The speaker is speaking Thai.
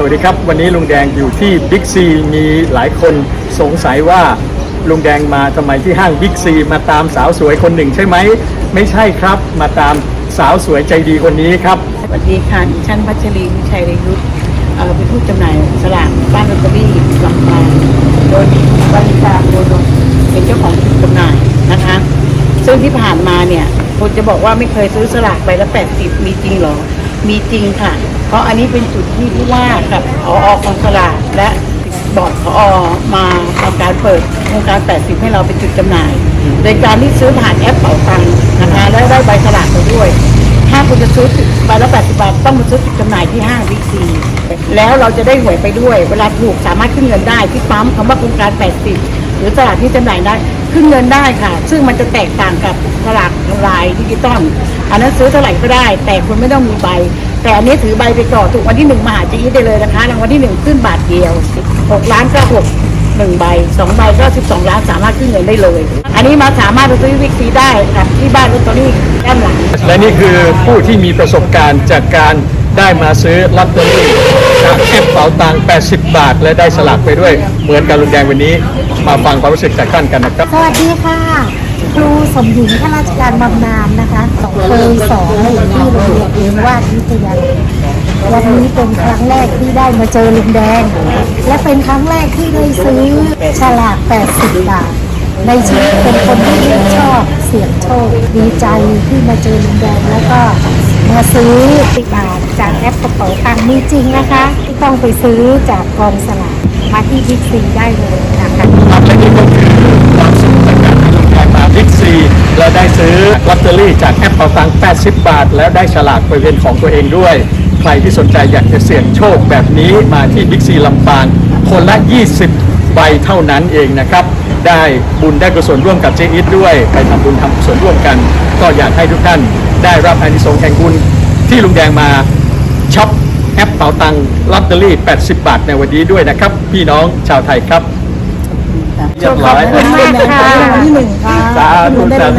สวัสดีครับ วันนี้ลุงแดงอยู่ที่บิ๊กซีมีหลายคนสงสัยว่าลุงแดงมาทำไมที่ห้างบิ๊กซีมาตามสาวสวยคนหนึ่งใช่ไหม ไม่ใช่ครับมาตามสาวสวยใจดีคนนี้ครับ สวัสดีค่ะดิฉันพัชรีวิชัยเรยุทธเอ่อเป็นผู้จำหน่ายสลากบ้านลอตเตอรี่ลำปางโดยมีบริการโดยรวมเป็นเจ้าของผู้จำหน่ายนะคะ ซึ่งที่ผ่านมาเนี่ยคนจะบอกว่าไม่เคยซื้อสลากใบละ 80 มีจริงเหรอ มีจริงค่ะ เพราะอันนี้เป็นจุดที่ผู้ว่ากับผออกองสลากและบอร์ดผอมาทำการเปิดโครงการ 80 ให้เราเป็นจุดจำหน่าย โดยการที่ซื้อผ่านแอปเป๋าตังค์นะคะและได้ใบสลากไปด้วย ถ้าคุณจะซื้อใบละ 80 บาทต้องมาซื้อจุดจำหน่ายที่ห้างบิ๊กซีแล้วเราจะได้หวยไปด้วย เวลาถูกสามารถขึ้นเงินได้ที่ปั๊มคำว่าโครงการ 80 หรือตลาดที่จำหน่ายได้ขึ้นเงินได้ค่ะ ซึ่งมันจะแตกต่างกับตลาดออนไลน์ดิจิตอลอันนั้นซื้อเท่าไหร่ก็ได้ แต่คุณไม่ต้องมีใบ แต่อันนี้ถือใบไปก่อนถูกวันที่หนึ่งมาหาจีได้เลยนะคะรางวัลที่หนึ่งขึ้นบาทเดียว6ล้านก็6หนึ่งใบสองใบก็12ล้านสามารถขึ้นเงินได้เลย อันนี้มาสามารถไปซื้อวิกซีได้กับที่บ้านลอตเตอรี่ด้านหลังและนี่คือผู้ที่มีประสบการณ์จากการได้มาซื้อลอตเตอรี่จากแอปเป๋าตังค์80 บาท และได้สลากไปด้วย เหมือนกับลุงแดงวันนี้ มาฟังความรู้สึกจากท่านกันนะครับ สวัสดีค่ะ ครูสมหญิงข้าราชการบำนาญนะคะเคยสอนอยู่ที่โรงเรียนเองวาดวิทยาลัยวันนี้เป็นครั้งแรกที่ได้มาเจอลุงแดง และเป็นครั้งแรกที่ได้ซื้อฉลาก 80 บาท ในชีวิตเป็นคนที่ชอบเสี่ยงโชคดีใจที่มาเจอลุงแดงแล้วก็มาซื้อติบาทจากแอปกระเป๋าตังค์มีจริงนะคะ ที่ต้องไปซื้อจากกองสลากมาที่บิ๊กซีได้เลยนะคะ ซื้อลอตเตอรี่จากแอปเป๋าตังค์80 บาท แล้วได้ฉลากไปเป็นของตัวเองด้วย ใครที่สนใจอยากจะเสี่ยงโชคแบบนี้มาที่บิ๊กซีลำปางคนละ 20 ใบเท่านั้นเองนะครับ ได้บุญได้กุศลร่วมกับเจอิทด้วย ไปทำบุญทำกุศลร่วมกัน ก็อยากให้ทุกท่านได้รับอานิสงส์แห่งบุญที่ลุงแดงมาช็อปแอปเป๋าตังค์ลอตเตอรี่ 80 บาทในวันนี้ด้วยนะครับ พี่น้องชาวไทยครับ เรียบร้อย ขอบคุณมากค่ะที่หนึ่งค่ะสาธุสาธุ